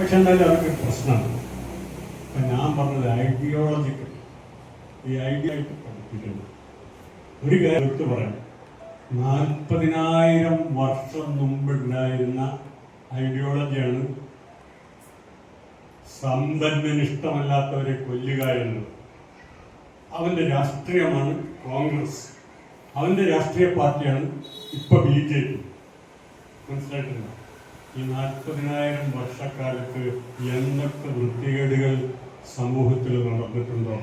പക്ഷെ എന്തായാലും അതൊക്കെ പ്രശ്നമാണ്. അപ്പൊ ഞാൻ പറഞ്ഞത് ഐഡിയോളജിക്കൽ ഈ ഐഡിയ ആയിട്ട് പഠിപ്പിക്കുന്നത് ഒരു കാര്യം എടുത്തു പറയാം. നാൽപ്പതിനായിരം വർഷം മുമ്പുണ്ടായിരുന്ന ഐഡിയോളജിയാണ് സമ്പന്നന് ഇഷ്ടമല്ലാത്തവരെ കൊല്ലുക എന്നത് അവന്റെ രാഷ്ട്രീയമാണ് കോൺഗ്രസ്. അവന്റെ രാഷ്ട്രീയ പാർട്ടിയാണ് ഇപ്പൊ ബി ജെ പി. മനസ്സിലായിട്ടില്ല ഈ നാൽപ്പതിനായിരം വർഷക്കാലത്ത് എന്തൊക്കെ വൃത്തികേടുകൾ സമൂഹത്തിൽ നടന്നിട്ടുണ്ടോ?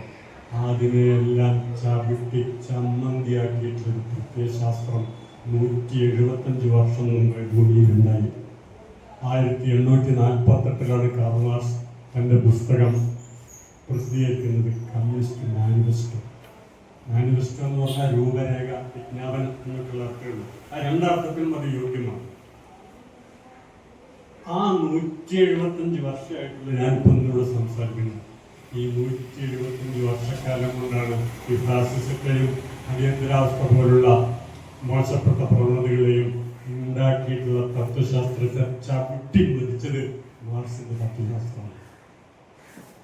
അതിനെയെല്ലാം ചവിട്ടി ചമ്മന്തിയാക്കിയിട്ടൊരു പ്രത്യയശാസ്ത്രം നൂറ്റി എഴുപത്തഞ്ച് വർഷം മുമ്പ് ഭൂമിയിലുണ്ടായി ആയിരത്തി എണ്ണൂറ്റി നാൽപ്പത്തെട്ടിലാണ് കാർമാസ് തന്റെ പുസ്തകം പ്രസിദ്ധീകരിക്കുന്നത് കമ്മ്യൂണിസ്റ്റ് മാനിഫെസ്റ്റോ. മാനിഫെസ്റ്റോ എന്ന് പറഞ്ഞാൽ രൂപരേഖ വിജ്ഞാപനം എന്നൊക്കെയുള്ള അർത്ഥമുണ്ട് ആ രണ്ടർത്ഥത്തിനും അത് യോഗ്യമാണ്. ആ നൂറ്റി എഴുപത്തഞ്ച് വർഷമായിട്ടുള്ള ഞാനിപ്പോൾ നിങ്ങളോട് സംസാരിക്കുന്നത് ഈ നൂറ്റി എഴുപത്തഞ്ച് വർഷക്കാലം കൊണ്ടാണ് ഈ ഫാസിസത്തെയും അടിയന്തരാവസ്ഥ പോലുള്ള മോശപ്പെട്ട പ്രവണതകളെയും ഉണ്ടാക്കിയിട്ടുള്ള തത്വശാസ്ത്ര ചവിട്ടി മതിച്ചത് മാർസിന്റെ തത്വശാസ്ത്രമാണ്.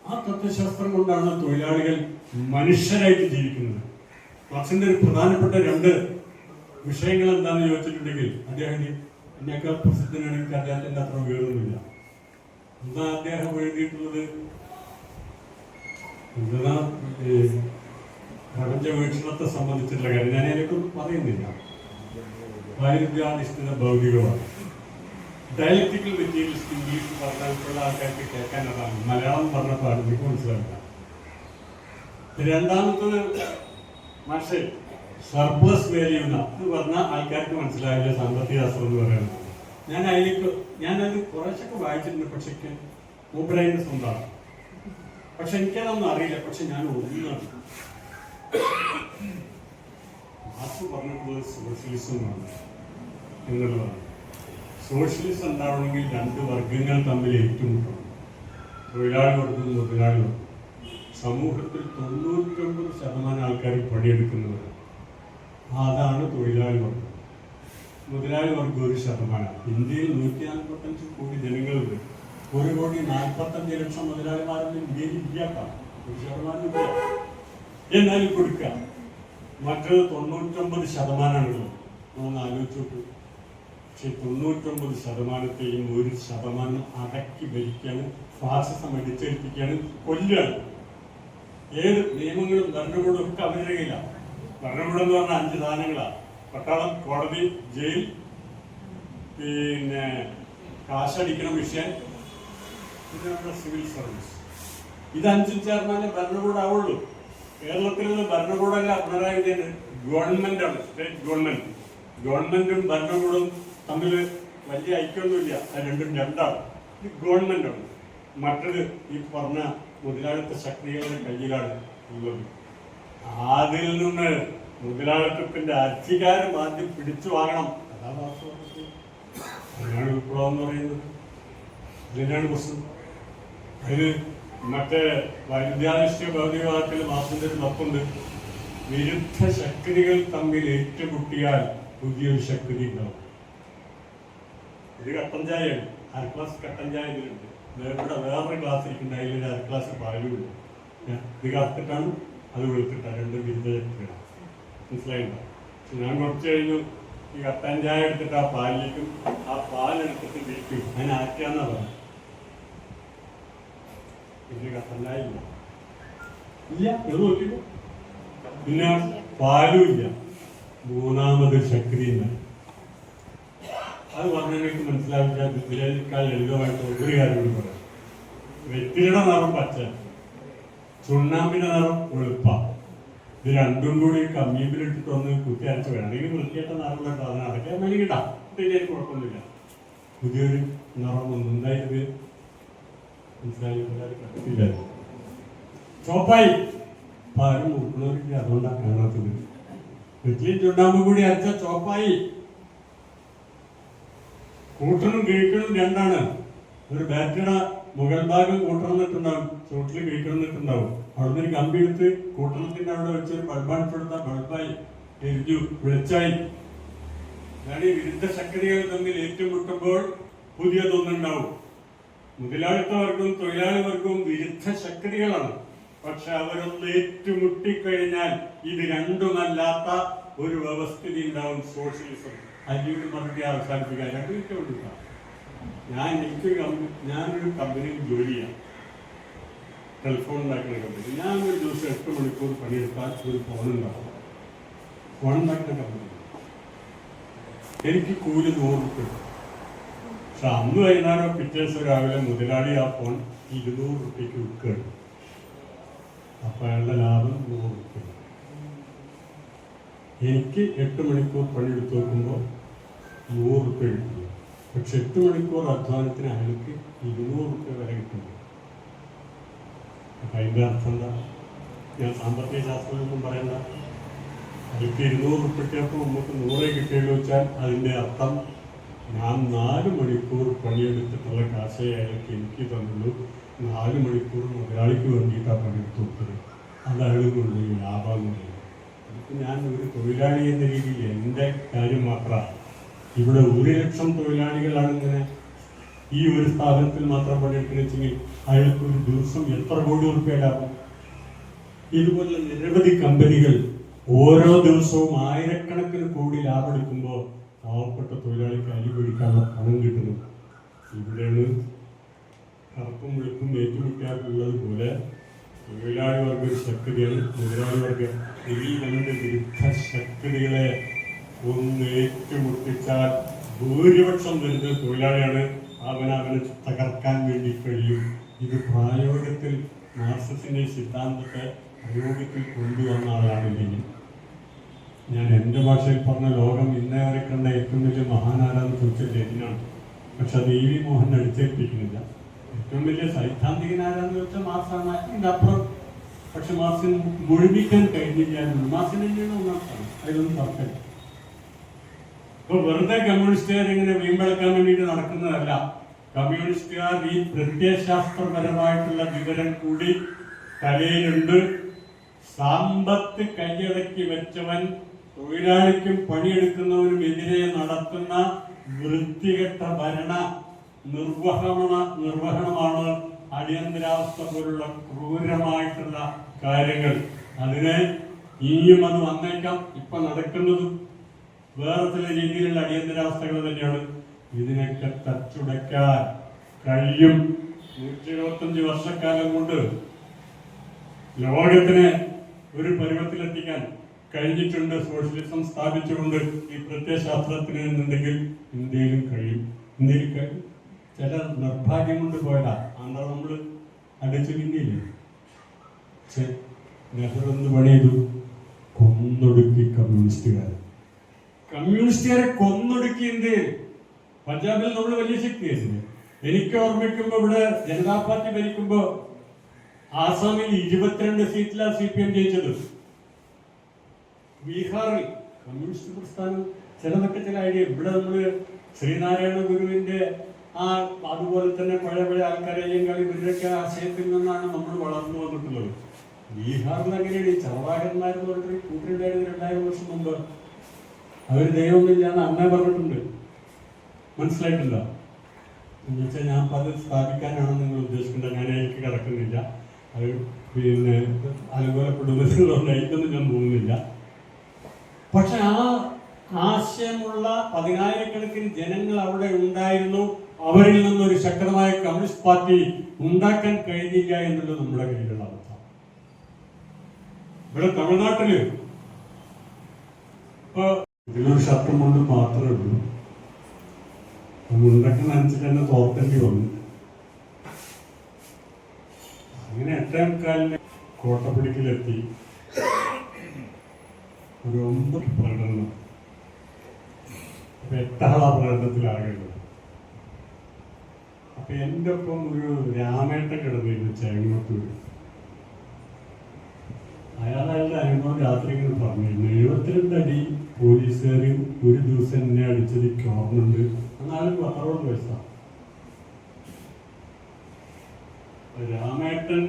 ആ തത്വശാസ്ത്രം കൊണ്ടാണ് തൊഴിലാളികൾ മനുഷ്യരായിട്ട് ജീവിക്കുന്നത്. മാർസിന്റെ ഒരു പ്രധാനപ്പെട്ട രണ്ട് വിഷയങ്ങൾ എന്താണെന്ന് ചോദിച്ചിട്ടുണ്ടെങ്കിൽ അദ്ദേഹം എന്നേക്കാൾ എനിക്ക് അദ്ദേഹത്തിന്റെ അത്ര വേറൊന്നുമില്ല. എന്താ അദ്ദേഹം എഴുതിയിട്ടുള്ളത്? എന്താ പ്രപഞ്ച വീക്ഷണത്തെ സംബന്ധിച്ചിട്ടുള്ള കാര്യം. ഞാൻ അതിനെക്കുറിച്ച് പറയുന്നില്ല. വൈരുദ്ധ്യാധിഷ്ഠിത ഭൗതികമാണ് ഡയലക്റ്റിക്കൽ മെറ്റീരിയൽസ് ഇംഗ്ലീഷ് പറഞ്ഞിട്ടുള്ള ആൾക്കാർക്ക് കേൾക്കാൻ അതാണ്. മലയാളം പറഞ്ഞപ്പോൾ എനിക്ക് മനസ്സിലാക്കാം രണ്ടാമത്തത് പക്ഷേ സർപ്ലസ് വാല്യൂ എന്ന് അത് പറഞ്ഞാൽ ആൾക്കാർക്ക് മനസ്സിലാവില്ല സാമ്പത്തിക ശാസ്ത്രം എന്ന് പറയുന്നത്. ഞാൻ അതിലേക്ക് ഞാനത് കുറച്ചൊക്കെ വായിച്ചിട്ടുണ്ട് പക്ഷെ മൂബ്രൈന്റെ സ്വന്തമാണ് പക്ഷെ എനിക്കതൊന്നും അറിയില്ല. പക്ഷെ ഞാൻ ഒന്നാണ് മാർക്സ് പറഞ്ഞിട്ടുള്ളത് സോഷ്യലിസമാണ് എന്നുള്ളതാണ്. സോഷ്യലിസം ഉണ്ടാവണമെങ്കിൽ രണ്ട് വർഗങ്ങൾ തമ്മിൽ ഏറ്റുമുട്ടണം. തൊഴിലാളി വർഗവും മുതലാളി വർഗം സമൂഹത്തിൽ തൊണ്ണൂറ്റൊമ്പത് ശതമാനം ആൾക്കാർ പണിയെടുക്കുന്നവർ അതാണ് തൊഴിലാളി വർഗം. മുതലാളി വർഗം ഒരു ശതമാനം. ഇന്ത്യയിൽ നൂറ്റി നാൽപ്പത്തഞ്ച് കോടി ജനങ്ങളുണ്ട്. ഒരു കോടി നാൽപ്പത്തഞ്ച് ലക്ഷം മുതലാളിമാരൊന്നും ഇന്ത്യയിൽ ഇല്ലാത്ത. ഒരു ശതമാനം എന്നാലും കൊടുക്കാം മറ്റത് തൊണ്ണൂറ്റൊമ്പത് ശതമാനമാണുള്ളത്. നമ്മൾ ആലോചിച്ചു പക്ഷെ തൊണ്ണൂറ്റൊമ്പത് ശതമാനത്തെയും ഒരു ശതമാനം അടക്കി ഭരിക്കാനും ഫാസിസം അടിച്ചേൽപ്പിക്കാനും കൊല്ലുകയാണ്. ഏത് നിയമങ്ങളും ഭരണകൂടം ഒക്കെ അവരുടെ കയ്യിലാണ് ഭരണകൂടം എന്ന് പറഞ്ഞ അഞ്ച് സാധനങ്ങളാണ് പട്ടാളം കോടതി ജയിൽ പിന്നെ കാശടിക്കണ വിഷയം. പിന്നെ നമ്മുടെ സിവിൽ സർവീസ്. ഇത് അഞ്ചും ചേർന്നാലേ ഭരണകൂടം ആവുള്ളൂ കേരളത്തിലുള്ള ഭരണകൂടമല്ല പിണറായി വിജയൻ ഗവൺമെന്റാണ് സ്റ്റേറ്റ് ഗവൺമെന്റ്. ഗവൺമെന്റും ഭരണകൂടവും തമ്മിൽ വലിയ ഐക്യമൊന്നുമില്ല. അത് രണ്ടും രണ്ടാണ്. ഇത് ഗവൺമെന്റാണ്. മറ്റത് ഈ പറഞ്ഞ മുതലാളിത്ത ശക്തികളുടെ കയ്യിലാണ് ഉള്ളത്. അതിൽ നിന്ന് മുതലാളിത്തത്തിന്റെ അധികാരം ആദ്യം പിടിച്ചു വാങ്ങണം. അതാണ് വാസ്തവത്തിൽ വിപ്ലവം എന്ന് പറയുന്നത്. ഇതിനാണ് പ്രശ്നം. അതിന് മറ്റേ വൈദ്യാധിഷ്ഠ ഭൗതികവാദത്തിൽ മാസത്തിന്റെ ഒരു തപ്പുണ്ട് വിരുദ്ധ ശക്തികൾ തമ്മിൽ ഏറ്റുമുട്ടിയാൽ പുതിയൊരു ശക്തി ഉണ്ടാവും. ഇത് കട്ടൻ ചായയാണ് അര ക്ലാസ് കട്ടൻ ചായ ഇതിലുണ്ട് ഇവിടെ വേറൊരു ക്ലാസ് ഇരിക്കുന്നുണ്ട്. അതിൽ അര ക്ലാസ് പാലുണ്ട് ഇത് കറുത്തിട്ടാണ് അത് വെളുത്തിട്ടാണ് രണ്ട് വിരുദ്ധ ശക്തികളാണ് മനസ്സിലായില്ല? ഞാൻ കുറച്ച് കഴിഞ്ഞു. ഈ കട്ടൻ ചായ എടുത്തിട്ട് ആ പാലിലേക്കും ആ പാലെടുത്തിട്ട് വിൽക്കും. അതിന് ആക്കിയാന്നാ പറഞ്ഞു പിന്നെ ചായ ഇല്ല. ഇല്ല ഇത് നോക്കിക്കോ. പിന്നെ പാലും ഇല്ല. മൂന്നാമത് ശക്തിയില്ല അത് പറഞ്ഞവർക്ക് മനസ്സിലാക്കിയാൽ ഇതിനേക്കാൾ ലളിതമായിട്ട് ഒരു കാര്യം പറയാം. വ്യക്തിയുടെ നിറം പച്ച. ചുണ്ണാമ്പിന്റെ നിറം വെളുപ്പ ഇത് രണ്ടും കൂടി കമ്മീമ്പിലിട്ടിട്ട് ഒന്ന് കുത്തി അരച്ച് വേണമെങ്കിൽ വൃത്തിയായിട്ട നിറമുള്ള സാധനം അതൊക്കെ പിന്നെ എനിക്ക് കുഴപ്പമൊന്നുമില്ല. പുതിയൊരു നിറം ഒന്നും ഉണ്ടായത് മനസ്സിലായില്ല ചോപ്പായി. പാരം മുക്കുന്നവർക്ക് അതുകൊണ്ടാണ് കാണാത്തത് വെറ്റിലും ചുണ്ടാമ്പ് കൂടി അരച്ച ചോപ്പായി. കൂട്ടനും കിഴിക്കണും രണ്ടാണ്. ഒരു ബാറ്ററിയുടെ മുകൾ ഭാഗം കൂട്ടണമെന്നിട്ടുണ്ടാവും ചുവട്ടിൽ നിൽക്കുന്നുണ്ടാവും അവിടുന്ന് ഒരു കമ്പി എടുത്ത് കൂട്ടണത്തിന്റെ അവിടെ വെച്ച് ഒരു ബൾബായി എരിഞ്ഞു വെളിച്ചായി. അതാണ് ഈ വിരുദ്ധ ശക്തികൾ തമ്മിൽ ഏറ്റുമുട്ടുമ്പോൾ പുതിയതൊന്നുണ്ടാവും. മുതലാളിത്തവർക്കും വർഗവും വിരുദ്ധ ശക്തികളാണ്. പക്ഷെ അവരൊന്ന് ഏറ്റുമുട്ടിക്കഴിഞ്ഞാൽ ഇത് രണ്ടുമല്ലാത്ത ഒരു വ്യവസ്ഥിതി ഉണ്ടാവും സോഷ്യലിസം. അല്ലെങ്കിൽ മറുപടി അവസാനിപ്പിക്കാൻ രണ്ടു കൊടുക്കാം ഞാൻ എനിക്ക് ഞാനൊരു കമ്പനിയിൽ ജോലി ചെയ്യാം. ടെലിഫോൺ ഉണ്ടാക്കുന്ന കമ്പനി ഞാൻ ഒരു ദിവസം എട്ട് മണിക്കൂർ പണിയെടുത്താൽ ഒരു ഫോൺ ഉണ്ടാവും. ഫോൺ ഉണ്ടാക്കുന്ന കമ്പനി എനിക്ക് കൂലി നൂറ് റുപ്യ. പക്ഷെ അന്ന് വൈകുന്നേരം പിറ്റേഴ്സ് രാവിലെ മുതലാളി ആ ഫോൺ ഇരുന്നൂറ് റുപ്യക്ക് വിൽക്കുകയാണ്. അപ്പൊ അയാളുടെ ലാഭം നൂറ് റുപ്യ എനിക്ക് എട്ട് മണിക്കൂർ പണിയെടുത്ത് നോക്കുമ്പോൾ നൂറ് റുപ്യ കിട്ടുന്നു പക്ഷെ എട്ട് മണിക്കൂർ അധ്വാനത്തിന് അയാൾക്ക് ഇരുന്നൂറ് റുപ്യ വരെ കിട്ടുന്നു. അപ്പൊ അതിന്റെ അർത്ഥം എന്താ? ഞാൻ സാമ്പത്തിക ശാസ്ത്രമൊന്നും പറയണ്ട. അയാൾക്ക് ഇരുന്നൂറ് റുപ്യക്കപ്പോൾ നമുക്ക് നൂറേ കിട്ടിയെന്ന് വെച്ചാൽ അതിന്റെ അർത്ഥം ഞാൻ നാല് മണിക്കൂർ പണിയെടുത്തിട്ടുള്ള കാശേ അയാൾക്ക് എനിക്ക് തന്നുള്ളൂ. നാല് മണിക്കൂർ മുതലാളിക്ക് വേണ്ടിയിട്ടാണ് പണിയെടുത്ത് കൊടുത്തത് അതാണ് കൊണ്ട് ലാഭം കൊണ്ടുപോയി അതിപ്പോൾ ഞാൻ ഒരു തൊഴിലാളി എന്ന രീതിയിൽ എന്റെ കാര്യം മാത്രമാണ് ഇവിടെ ഒരു ലക്ഷം തൊഴിലാളികളാണ് ഇങ്ങനെ ഈ ഒരു സ്ഥാപനത്തിൽ മാത്രം പണിയെടുക്കണമെങ്കിൽ അയാൾക്ക് ഒരു ദിവസം എത്ര കോടി റുപ്യ ഇതുപോലെ നിരവധി കമ്പനികൾ ഓരോ ദിവസവും ആയിരക്കണക്കിന് കോടി ലാഭമെടുക്കുമ്പോൾ പാവപ്പെട്ട തൊഴിലാളിക്ക് അരി പിടിക്കാനുള്ള പണം കിട്ടുന്നു. ഇവിടെയാണ് കറുപ്പും വെളുപ്പും ഏറ്റുമുട്ടാറുള്ളത് പോലെ തൊഴിലാളി വർഗ ശക്തികൾ മുതലാളി വർഗ ഈ രണ്ട് വിരുദ്ധ ശക്തികളെ ഒന്ന് ഏറ്റുമുട്ടിച്ചാൽ ഭൂരിപക്ഷം വരുന്ന തൊഴിലാളിയാണ് അവൻ അവനെ തകർക്കാൻ വേണ്ടി കഴിയും. ഇത് പ്രായോഗത്തിൽ മാർക്സിന്റെ സിദ്ധാന്തത്തെ പ്രയോഗത്തിൽ കൊണ്ടുവന്ന ആളാണ് ലെനിൻ. ഞാൻ എന്റെ ഭാഷയിൽ പറഞ്ഞ ലോകം ഇന്നേ വരെ കണ്ട ഏറ്റവും വലിയ മഹാനാരാന്ന് ചോദിച്ച ലെനിനാണ്. പക്ഷെ അത് ഇ വി മോഹൻ അടിച്ചേൽപ്പിക്കുന്നില്ല. ഏറ്റവും വലിയ സൈദ്ധാന്തികനാരാന്ന് വെച്ചാൽ മാർസാണ് അതിന്റെ അപ്പുറം. പക്ഷെ മാർസിന് മുഴുമിക്കാൻ കഴിഞ്ഞില്ല മാർസിന് തന്നെയാണ് ഒന്നാം സ്ഥാനം. അതിലൊന്നും തർക്കമില്ല. ഇപ്പൊ വെറുതെ കമ്മ്യൂണിസ്റ്റുകാർ ഇങ്ങനെ വീമ്പെടുക്കാൻ വേണ്ടിയിട്ട് നടക്കുന്നതല്ല. കമ്മ്യൂണിസ്റ്റുകാർ ഈ പ്രത്യയശാസ്ത്രപരമായിട്ടുള്ള വിവരം കൂടി തലയിലുണ്ട്. സാമ്പത്ത് കൈയടക്കി വെച്ചവൻ തൊഴിലാളിക്കും പണിയെടുക്കുന്നവനും എതിരെ നടത്തുന്ന വൃത്തികെട്ട ഭരണ നിർവഹണ നിർവഹണമാണ് അടിയന്തരാവസ്ഥ പോലുള്ള ക്രൂരമായിട്ടുള്ള കാര്യങ്ങൾ. അതിന് ഇനിയും അത് വന്നേക്കാം. ഇപ്പൊ നടക്കുന്നതും വേറെ ചില രീതിയിലുള്ള അടിയന്തരാവസ്ഥകൾ തന്നെയാണ് ഇതിനൊക്കെ തച്ചുടയ്ക്കാൻ കഴിയും. നൂറ്റി എഴുപത്തഞ്ച് വർഷക്കാലം കൊണ്ട് ലോകത്തിന് ഒരു പരുവത്തിലെത്തിക്കാൻ കഴിഞ്ഞിട്ടുണ്ട്. സോഷ്യലിസം സ്ഥാപിച്ചുകൊണ്ട് ഈ പ്രത്യയശാസ്ത്രത്തിന് എന്നുണ്ടെങ്കിൽ ഇന്ത്യയിലും കഴിയും. ഇന്ത്യയിൽ ചില നിർഭാഗ്യം കൊണ്ട് പോയതാ. ആന്ധ്ര നമ്മൾ അടിച്ചു പിന്നില്ലേ? നെഹ്റു എന്ത് പണിയതു കൊന്നൊടുക്കി കമ്മ്യൂണിസ്റ്റുകാർ. കമ്മ്യൂണിസ്റ്റുകാരെ കൊന്നൊടുക്കി ഇന്ത്യയിൽ പഞ്ചാബിൽ നമ്മൾ വലിയ ശക്തിയായിരുന്നു എനിക്ക് ഓർമ്മിക്കുമ്പോ ഇവിടെ ജനതാ പാർട്ടി ഭരിക്കുമ്പോ ആസാമിൽ ഇരുപത്തിരണ്ട് സീറ്റിലാണ് സി പി എം ജയിച്ചത്. ബീഹാറിൽ കമ്മ്യൂണിസ്റ്റ് പ്രസ്ഥാനം ചിലതൊക്കെ ചില ഐഡിയ ഇവിടെ നമ്മൾ ശ്രീനാരായണ ഗുരുവിന്റെ ആ അതുപോലെ തന്നെ പഴയ പഴയ ആൾക്കാരെയും കളി ഇവരുടെയൊക്കെ ആശയത്തിൽ നിന്നാണ് നമ്മൾ വളർന്നു വന്നിട്ടുള്ളത്. ബീഹാറിൽ അങ്ങനെയാണ് ഈ ചവാഹന്മാരെന്ന് പറഞ്ഞിട്ട് കൂട്ടിണ്ടായിരുന്നു രണ്ടായിരം വർഷം മുമ്പ്. അവർ ദൈവമില്ലാന്ന് അമ്മ പറഞ്ഞിട്ടുണ്ട്. മനസ്സിലായിട്ടില്ല. എന്നുവെച്ചാൽ ഞാൻ അത് സ്ഥാപിക്കാനാണ് നിങ്ങൾ ഉദ്ദേശിക്കുന്നത് ഞാൻ എനിക്ക് കിടക്കുന്നില്ല. അത് പിന്നെ അനുകൂലപ്പെടുന്നതിലുള്ള എനിക്കൊന്നും ഞാൻ പോകുന്നില്ല. പക്ഷെ ആ ആശയമുള്ള പതിനായിരക്കണക്കിന് ജനങ്ങൾ അവിടെ ഉണ്ടായിരുന്നു. അവരിൽ നിന്നൊരു ശക്തമായ കമ്മ്യൂണിസ്റ്റ് പാർട്ടി ഉണ്ടാക്കാൻ കഴിഞ്ഞില്ല എന്നുള്ളത് നമ്മുടെ കയ്യിലുള്ള അവസ്ഥ. ഇവിടെ തമിഴ്നാട്ടിൽ ഇപ്പൊ ഇതിലൊരു ഷർട്ടും കൊണ്ട് മാത്രമേ ഉള്ളൂ. മുണ്ടൊക്കെ നനച്ചിട്ട് തന്നെ തോർത്തേണ്ടി വന്നു. അങ്ങനെ എട്ടേ മുക്കാലിന് കോട്ടപ്പിടിക്കിലെത്തി. ഒരു ഒമ്പത് പ്രകടനം. എട്ടാള പ്രകടനത്തിലാകേണ്ടത്. അപ്പൊ എന്റെ ഒപ്പം ഒരു രാമേട്ട കിടന്നിരുന്നു ചേങ്ങോട്ടൂർ അയാൾ അയാളുടെ അനുഭവം രാത്രി പറഞ്ഞിരുന്നു എഴുപത്തിരണ്ട് അടി പോലീസുകാർ ഒരു ദിവസം എന്നെ അടിച്ചത് ഓർമ്മയുണ്ട് എന്നാലും അറുപത് വയസ്സാണ് രാമേട്ടൻ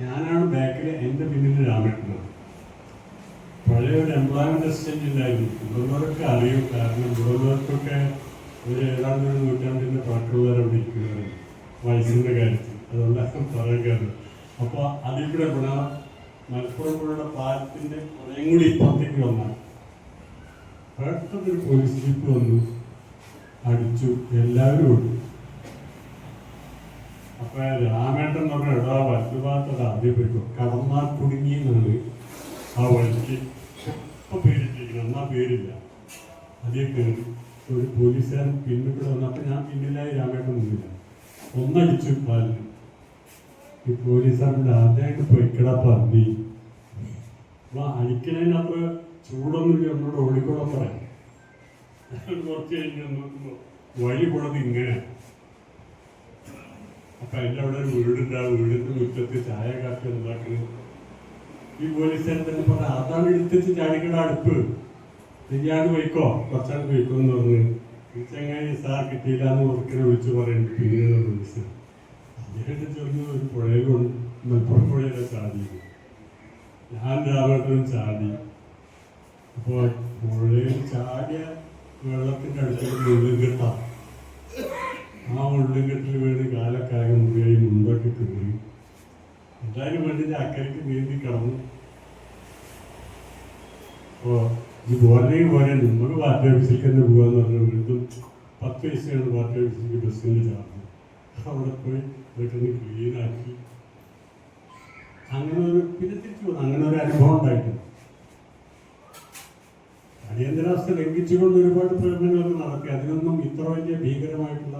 ഞാനാണ് ബാക്കിൽ എന്റെ പിന്നിൽ രാമേട്ടനാണ്. പഴയ ഒരു എംപ്ലോയ്മെന്റ് അസിസ്റ്റന്റ് ഉണ്ടായിരുന്നു. ഇവിടുള്ളവരൊക്കെ അറിയും. കാരണം ഇവിടുള്ളവർക്കൊക്കെ ഒരു ഏതാണ്ട് ഒരു നൂറ്റാണ്ടിന്റെ പാട്ടുള്ളവരവിടെ അവിടെ വയസ്സിന്റെ കാര്യത്തിൽ. അതുകൊണ്ടാണ് പറയാൻ കാരണം. അപ്പൊ അതിൽ കൂടെ ഗുണ മലപ്പുറം പുഴയുടെ പാലത്തിന്റെ കുറേ കൂടി ഇപ്പുറത്തേക്ക് വന്നാൽ പെട്ടെന്നൊരു പോലീസ് ജീപ്പ് വന്നു. അടിച്ചു. എല്ലാവരും ഓടി. അപ്പൊ രാമേട്ടൻ പറഞ്ഞ എടാ വലുതാത്തത് ആദ്യം പോയിക്കോ. കടന്നാൽ കുടുങ്ങി എന്നാണ് ആ വഴിക്ക് ഇപ്പൊ പേരിട്ടിരിക്കുന്നത് എന്നാ പേരില്ല. കയറി. ഒരു പോലീസുകാരൻ പിന്നിട്ട് വന്നപ്പോൾ ഞാൻ പിന്നിലായി രാമേട്ടൻ മുന്നില്ല ഒന്നടിച്ചു പാലിന്. ഈ പോലീസുകാരന്റെ ആദ്യമായിട്ട് പൊയ്ക്കട പന്നി അപ്പൊ അടിക്കണതിനത്ര ചൂടൊന്നും എന്നോട് ഓടിക്കോളാൻ പറയാം. കുറച്ച് കഴിഞ്ഞ് നോക്കുമ്പോൾ വഴി പോണത് ഇങ്ങനെ. അപ്പൊ എന്റെ അവിടെ ഒരു വീടുണ്ട് ആ വീടിന്റെ മുറ്റത്ത് ചായ കാപ്പി ഉണ്ടാക്കുന്നത് ഈ പോലീസുകാരൻ തന്നെ പറഞ്ഞ അതാണ് എടുത്തിച്ച് ചാടിക്കട അടുപ്പ്. ഇയാൾ പോയിക്കോ കുറച്ചാണ് പോയിക്കോ എന്ന് പറഞ്ഞു. ഈ ചങ്ങായി സാർ കിട്ടിയില്ല എന്ന് ഉറക്കിനെ വിളിച്ച് പറയുന്നുണ്ട് പിന്നീട് പോലീസ്. അദ്ദേഹത്തെ ചെറുന്ന് ഒരു പുഴയിൽ കൊണ്ട് മലപ്പുറം പുഴയിലെ ചാടി ഞാൻ രാമേട്ടനും ചാടി. അപ്പോൾ പുഴയിൽ ചാടിയ വെള്ളത്തിന്റെ അടുത്തേക്ക് മുള്ളും കിട്ടാം. ആ ഉള്ളിൽ കെട്ടിൽ വീണ് കാലക്കാലം മുറിയായി മുമ്പൊക്കെ കയറി എന്തായാലും വേണ്ടി അക്കരയ്ക്ക് നീന്തി കിടന്നു. അപ്പോൾ ഈ പോരണെങ്കിൽ പോരാ നമുക്ക് പാർട്ടി ഓഫീസിലേക്ക് തന്നെ പോകാന്ന് പറഞ്ഞു വീണ്ടും പത്ത് പൈസയാണ് പാർട്ടി ഓഫീസിലേക്ക് ബസ്സിന്റെ ചാർജ്. അവിടെ പോയി ഇതൊക്കെ ഒന്ന് ക്ലീനാക്കി അങ്ങനെ ഒരു പിന്നെ തിരിച്ചു അങ്ങനെ ഒരു അനുഭവം ഉണ്ടായിട്ടുണ്ട്. അടിയന്തരാവസ്ഥ ലംഘിച്ചുകൊണ്ട് ഒരുപാട് പ്രകടനങ്ങളൊക്കെ നടത്തി അതിനൊന്നും ഇത്ര വലിയ ഭീകരമായിട്ടുള്ള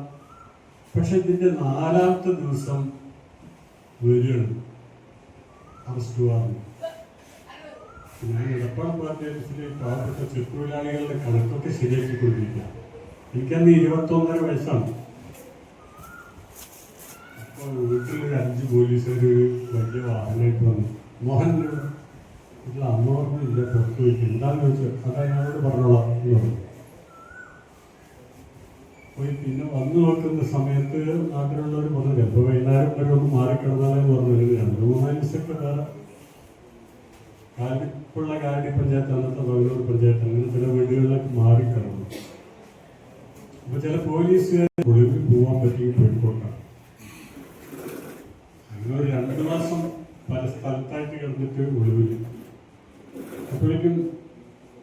പക്ഷെ ഇതിന്റെ നാലാമത്തെ ദിവസം വരികയാണ്. Arrest warrant. ഞാൻ ഇടപ്പാട് പാർട്ടിയിലെ പാവപ്പെട്ട ചെറുത്തൊഴിലാളികളുടെ കണക്കൊക്കെ ശരിയാക്കി കൊടുത്തിരിക്കുക എനിക്കന്ന് ഇരുപത്തൊന്നര വയസ്സാണ്. അപ്പോൾ വീട്ടിൽ അഞ്ച് പോലീസുകാർ വലിയ വാഹനമായിട്ട് വന്നു. മോഹൻ വീട്ടിൽ അമ്മ പറഞ്ഞില്ല പുറത്ത് പോയിട്ട് എന്താണെന്ന് ചോദിച്ചു? അതാ അയാളോട് പറഞ്ഞോളാം എന്ന് പറഞ്ഞു. പോയി പിന്നെ വന്നു നോക്കുന്ന സമയത്ത് നാട്ടിലുള്ളവർ പറഞ്ഞു എപ്പോൾ വൈകുന്നേരം വരെ ഒന്ന് മാറിക്കിടന്നാലെന്ന് പറഞ്ഞു. രണ്ട് മൂന്നാൽ ദിവസമൊക്കെ വേറെ കാലിപ്പുള്ള കാലടി പഞ്ചായത്ത് അന്നത്തെ ബംഗളൂർ പഞ്ചായത്ത് അങ്ങനെ ചില വീടുകളിലൊക്കെ മാറിക്കിടന്നു. അപ്പോൾ ചില പോലീസുകാർ ഒളിവിൽ പോകാൻ പറ്റി പോയിക്കോട്ടാണ് അങ്ങനെ ഒരു രണ്ട് മാസം പല സ്ഥലത്തായിട്ട് കിടന്നിട്ട് ഒളിവിൽ അപ്പോഴേക്കും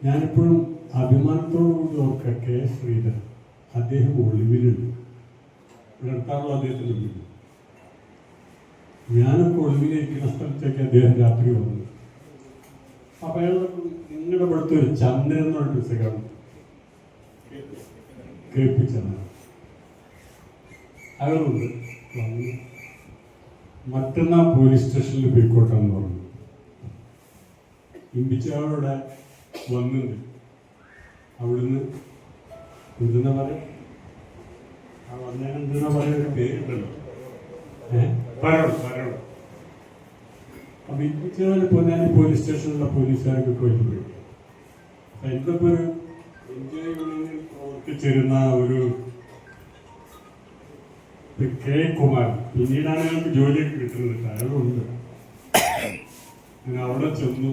ഞാനിപ്പോഴും അഭിമാനത്തോടുകൂടി ഓർക്ക കെ ശ്രീധരൻ അദ്ദേഹം ഒളിവിലുണ്ട്. നിർത്താനുള്ള അദ്ദേഹത്തിന് ഒളിവിൽ ഞാനൊക്കെ ഒളിവിലിരിക്കുന്ന സ്ഥലത്തേക്ക് അദ്ദേഹം രാത്രി വന്നു. അപ്പൊ അയാൾ നിങ്ങളുടെ ഇവിടുത്തെ ഒരു ചന്ദ്രൻ എന്ന് പറഞ്ഞ പുസ്തകം കേൾപ്പിച്ചെന്ന് അയാളുണ്ട് വന്നു. മറ്റന്നാൾ പോലീസ് സ്റ്റേഷനിൽ പോയിക്കോട്ടെ എന്ന് പറഞ്ഞു. ഇമ്പിച്ചവിടെ വന്നിട്ട് അവിടുന്ന് എന്തെന്നാ പറയാ? ആ വന്നതിന് എന്തെന്നാ പറയാ? ഒരു പേരുണ്ടല്ലോ. ഏഹ് പറയണം പറയണം. അപ്പൊ ഇമ്പിച്ചവരെ പൊന്നാനി പോലീസ് സ്റ്റേഷനിലുള്ള പോലീസുകാരൊക്കെ വലിയ പോയി എന്തൊക്കെ ഒരു എൻജോയ് പ്രവർത്തിച്ചിരുന്ന ഒരു കെ കുമാർ പിന്നീടാണ് ഞങ്ങൾക്ക് ജോലിയൊക്കെ കിട്ടുന്നത്. അയാളുണ്ട് ഞാൻ അവിടെ ചെന്നു.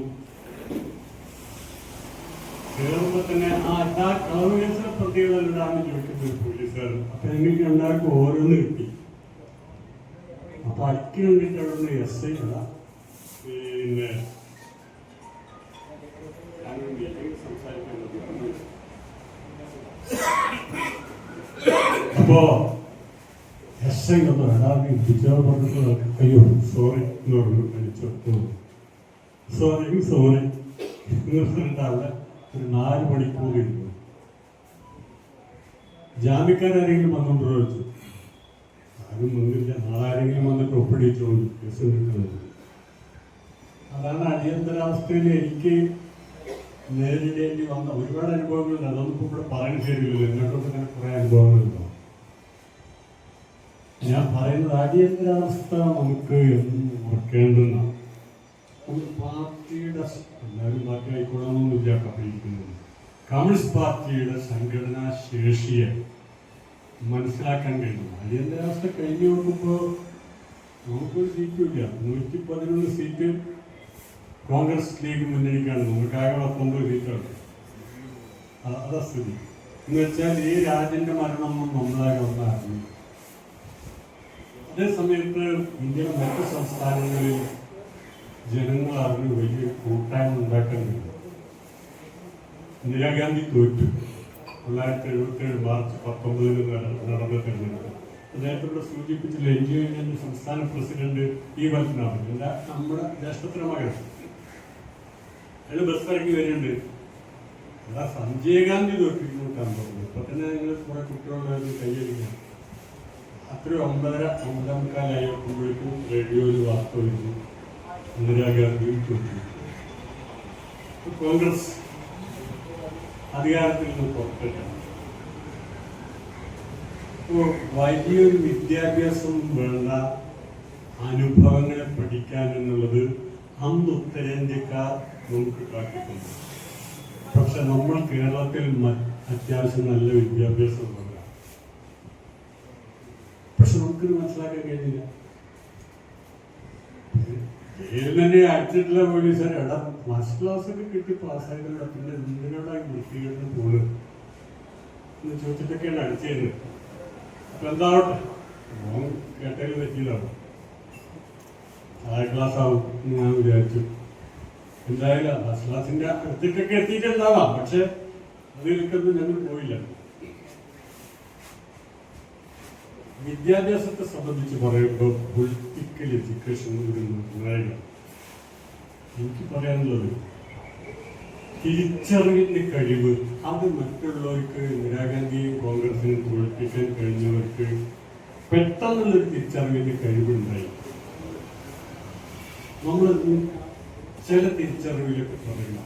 കയറുമ്പോ തന്നെ ആ എല്ലാ കളവ് കേസിലെ പ്രതികളെല്ലാം ചോദിക്കുന്നത് പോലീസുകാരൻ. അപ്പൊ എനിക്ക് ഉണ്ടാക്കും ഓരോന്ന് കിട്ടി. അപ്പൊ അക്കി കണ്ടിട്ട് എസ് ഐ അല്ല പിന്നെ സംസാരിക്കാൻ അപ്പോ ഒന്ന് എടാവി ടീച്ചർ പറഞ്ഞപ്പോൾ അയ്യോ സോറി എന്ന് പറഞ്ഞു അടിച്ചു സോറി സോറി അവിടെ ഒരു നാല് മണിക്കൂർ ഇരുന്നു ജാമ്യക്കാരെങ്കിലും വന്നുകൊണ്ട് ചോദിച്ചു ആരും വന്നില്ല നാളെ വന്നിട്ട് ഒപ്പിടിച്ചോണ്ട് കേസ് അതാണ് അടിയന്തരാവസ്ഥയിൽ എനിക്ക് നേരിടേണ്ടി വന്ന ഒരുപാട് അനുഭവങ്ങളുണ്ട് അതൊന്നും ഇവിടെ പറയാൻ ശരിയല്ലോ നിങ്ങൾക്കൊക്കെ തന്നെ കുറേ അനുഭവങ്ങളുണ്ടോ ഞാൻ പറയുന്നത് അടിയന്തരാവസ്ഥ നമുക്ക് ഓർക്കേണ്ടുന്ന ഒരു പാർട്ടിയുടെ എല്ലാവരും പാർട്ടി ആയിക്കൊള്ളണമെന്നില്ല കപ്പിയിരിക്കുന്നത് കമ്മ്യൂണിസ്റ്റ് പാർട്ടിയുടെ സംഘടനാ ശേഷിയെ മനസ്സിലാക്കാൻ കഴിയും അടിയന്തരാവസ്ഥ കഴിഞ്ഞു നോക്കുമ്പോൾ നമുക്കൊരു സീറ്റും ഇല്ല. നൂറ്റി പതിനൊന്ന് സീറ്റ് കോൺഗ്രസ് ലീഗ് മുന്നണിക്കാണ്. നമുക്കാകെ പത്തൊമ്പത് സീറ്റാണ്. അ- അതാ സ്ഥിതി. എന്ന് വെച്ചാൽ ഈ രാജ്യന്റെ മരണം നമ്മളാകെ ഒന്നായിരുന്നു അതേ സമയത്ത് ഇന്ത്യയിലെ മറ്റു സംസ്ഥാനങ്ങളിൽ ജനങ്ങൾ അതിന് വലിയ കൂട്ടായ്മ ഉണ്ടാക്കുന്നില്ല ഇന്ദിരാഗാന്ധി തോറ്റു. തൊള്ളായിരത്തി എഴുപത്തേഴ് മാർച്ച് പത്തൊമ്പതിന് നട- നടന്ന തെരഞ്ഞെടുപ്പ്. ഇവിടെ സൂചിപ്പിച്ചില്ല എൻ ജി ഒ സംസ്ഥാന പ്രസിഡന്റ് ഈ പത്മനാഭൻ എന്താ നമ്മുടെ ജ്യേഷ്ഠത്തിന്റെ മകൻ അയാൾ ബസ് ഇറങ്ങി വരുന്നുണ്ട്. അതാ സഞ്ജയ് ഗാന്ധി തോറ്റിരിക്കാൻ തോന്നുന്നു ഇപ്പൊ തന്നെ നിങ്ങൾ കുറെ കുട്ടികളുടെ കൈയടിക്കണം അത്രയും ഒമ്പതര ഒമ്പതാം കാലായപ്പോഴേക്കും റേഡിയോയിൽ വാർത്ത വരുന്നു ഇന്ദിരാഗാന്ധി ചോദിച്ചു കോൺഗ്രസ് അധികാരത്തിൽ നിന്ന് പുറത്തിട്ടാണ് ഇപ്പോൾ വലിയൊരു വിദ്യാഭ്യാസം വേണ്ട അനുഭവങ്ങളെ പഠിക്കാൻ എന്നുള്ളത് അന്ന് ഉത്തരേന്ത്യക്കാർ നമുക്ക് കാട്ടിട്ടുണ്ട് പക്ഷെ നമ്മൾ കേരളത്തിൽ അത്യാവശ്യം നല്ല വിദ്യാഭ്യാസം ഉള്ളവരാണ് പക്ഷെ നമുക്കിത് മനസ്സിലാക്കാൻ കഴിഞ്ഞില്ല. ജയിലിൽ തന്നെ അടിച്ചിട്ടുള്ള പോലീസുകാർ എടാ ഫസ്റ്റ് ക്ലാസ് ഒക്കെ കിട്ടി പാസ്സായിട്ടുള്ള പിന്നെ എന്തിനോടായി വൃത്തികേടിന് പോലും? എന്ന് ചോദിച്ചിട്ടൊക്കെയാണ് അടിച്ചത് അപ്പൊ എന്താവട്ടെ? മോൻ കേട്ടതിൽ പറ്റിയതാണ് താഴെ ക്ലാസ് ആവും ഞാൻ വിചാരിച്ചു. എന്തായാലും ഫസ്റ്റ് ക്ലാസിന്റെ അടുത്തേക്കൊക്കെ എത്തിയിട്ടുണ്ടാവാം. പക്ഷെ അതിലേക്കൊന്നും ഞങ്ങൾ പോയില്ല. വിദ്യാഭ്യാസത്തെ സംബന്ധിച്ച് പറയുമ്പോൾ പൊളിറ്റിക്കൽ എഡ്യൂക്കേഷൻ ഒരു നിർണായക. എനിക്ക് പറയാനുള്ളത് തിരിച്ചറിവിന്റെ കഴിവ് അത് മറ്റുള്ളവർക്ക് ഇന്ദിരാഗാന്ധിയും കോൺഗ്രസിനും തോൽപ്പിക്കാൻ കഴിഞ്ഞവർക്ക് പെട്ടെന്നുള്ളൊരു തിരിച്ചറിവിന്റെ കഴിവുണ്ടായി. നമ്മൾ ചില തിരിച്ചറിവിലൊക്കെ പറയണം.